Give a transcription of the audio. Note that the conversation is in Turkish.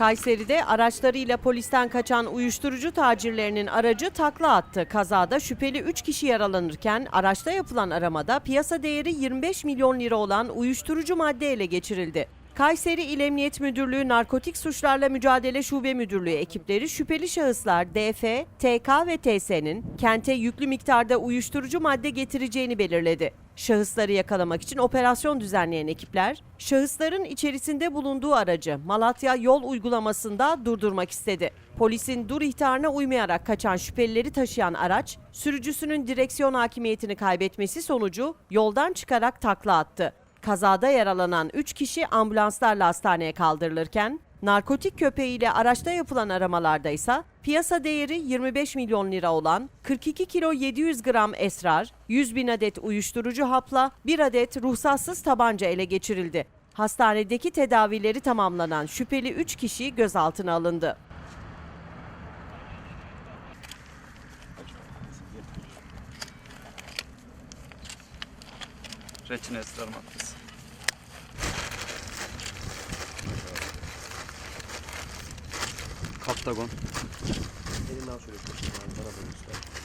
Kayseri'de araçlarıyla polisten kaçan uyuşturucu tacirlerinin aracı takla attı. Kazada şüpheli 3 kişi yaralanırken araçta yapılan aramada piyasa değeri 25 milyon lira olan uyuşturucu madde ele geçirildi. Kayseri İl Emniyet Müdürlüğü Narkotik Suçlarla Mücadele Şube Müdürlüğü ekipleri şüpheli şahıslar DF, TK ve TS'nin kente yüklü miktarda uyuşturucu madde getireceğini belirledi. Şahısları yakalamak için operasyon düzenleyen ekipler, şahısların içerisinde bulunduğu aracı Malatya yol uygulamasında durdurmak istedi. Polisin dur ihtarına uymayarak kaçan şüphelileri taşıyan araç, sürücüsünün direksiyon hakimiyetini kaybetmesi sonucu yoldan çıkarak takla attı. Kazada yaralanan 3 kişi ambulanslarla hastaneye kaldırılırken, narkotik köpeğiyle araçta yapılan aramalarda ise piyasa değeri 25 milyon lira olan 42 kilo 700 gram esrar, 100 bin adet uyuşturucu hapla 1 adet ruhsatsız tabanca ele geçirildi. Hastanedeki tedavileri tamamlanan şüpheli 3 kişi gözaltına alındı. Reçine esrar maddesi. Kaptagon. Elinden şöyle koşun. Bana göster.